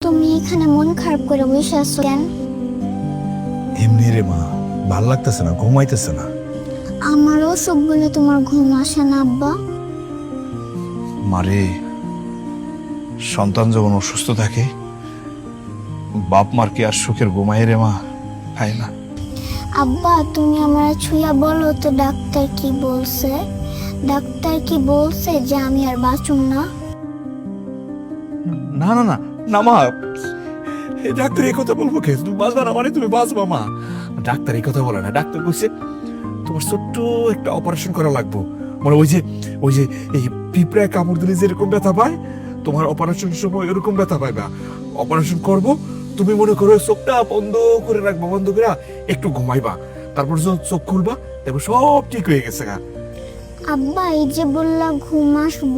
তুমি এখানে মন খারাপ করে বসে আছো কেন? এমনি রে মা ভালো লাগতেছে না ঘুমাইতেছে না। আমারও সব বলে তোমার ঘুম আসে না আব্বা। মারে সন্তান যখন অসুস্থ থাকে বাপ মার কি আর সুখের ঘুমাই রে মা? তাই না? আব্বা তুমি আমার ছুঁয়া বলো তো ডাক্তার কি বলছে? ডাক্তার কি বলছে যে আমি আর বাঁচুম না? না না না না, মা। ডাক্তার এই কথা বলব কে? তুমি বাঁচবা না মানে তুমি বাঁচবা, মা। ডাক্তার এই কথা বলে না। ডাক্তার বলছে, তোমার ছোট্ট একটা অপারেশন করা লাগবো। মানে ওই যে ওই যে এই পিঁপড়ায় কামড় দিলে যেরকম ব্যথা পায়, তোমার অপারেশন সময় এরকম ব্যথা পাইবা অপারেশন করব, তুমি মনে করো চোখটা বন্ধ করে রাখবা, বন্ধ করে একটু ঘুমাইবা। তারপর যখন চোখ খুলবা তারপর সব ঠিক হয়ে গেছে, গা। আব্বা, এই যে বললা ঘুম আসব,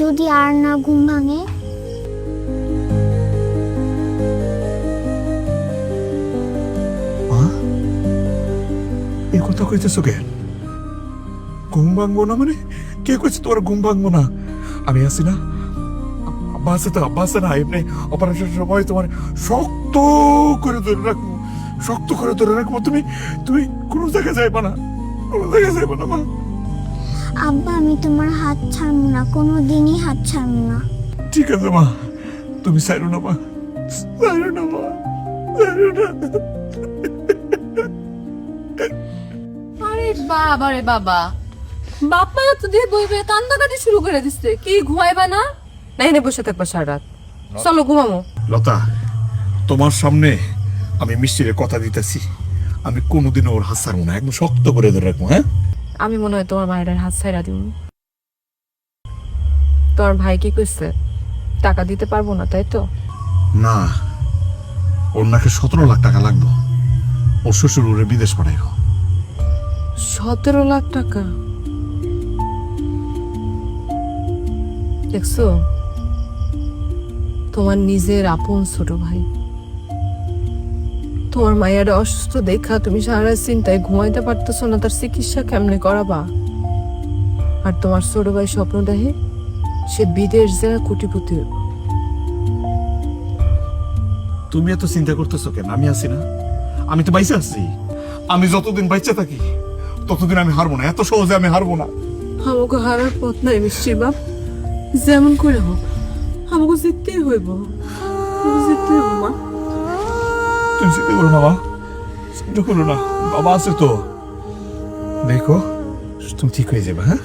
যদি আর না ঘুম ভাঙে? কথা কইতেছো কে? ঘুম ভাঙবো না মানে? কে কইছে তোমার ঘুম ভাঙবো না? আমি আছি না। বাসে তো বাসে না এমনি অপারেশন সময় তোমার শক্ত করে ধরে রাখব। শক্ত করে ধরে রাখব। তুমি তুমি কোনো জায়গায় যাইবা না। কোনো জায়গায় যাইবা না মা। আব্বা আমি তোমার হাত ছাড়বো না। কোনো দিনই হাত ছাড়বো না। ঠিক আছে মা। তুমি সাইরো না মা। সাইরো না মা। সাইরো না। বাবা রে তো দিয়ে বই বই কান্দাকাটি শুরু করে দিচ্ছে কি ঘুমাইবা না? না এনে বসে থাকবা সারা রাত। চলো ঘুমামো। লতা তোমার সামনে আমি মিষ্টির কথা দিতেছি। আমি কোনোদিনও ওর হাত ছাড়বো না। একদম শক্ত করে ধরে রাখব হ্যাঁ? আমি মনে হয় তোমার মায়ের হাত ছাইরা দিব। তোমার ভাই কি কইছে? টাকা দিতে পারব না তাই তো? না ওর নাকি সতেরো লাখ টাকা লাগবে। ওর শ্বশুর ওরে বিদেশ পাঠাইব। সতেরো লাখ টাকা। দেখছ? তোমার নিজের আপন ছোট ভাই। তোমার মায়ের অসুস্থ দেখা, তুমি সারা চিন্তায় ঘুমাইতে পারতেছো না, তার চিকিৎসা কেমনে করাবা? আর তোমার ছোট ভাই স্বপ্ন দেখে সে বিদেশ যায় কোটিপতি। তুমি এত চিন্তা করতেছো কেন? আমি আছি না। আমি তো বাইসে আছি। আমি যতদিন বাইচা থাকি ততদিন আমি হারবো না এত সহজে আমি হারবো না। আমাকে হারার পথ নাই মিষ্টির বাপ। যেমন করে হোক আমাকে জিততেই হইব। জিততেই হইব মা। তুমি চিন্তা করো না মা। চিন্তা করো না। বাবা আছে তো। দেখো তুমি ঠিক হয়ে যাবে হ্যাঁ?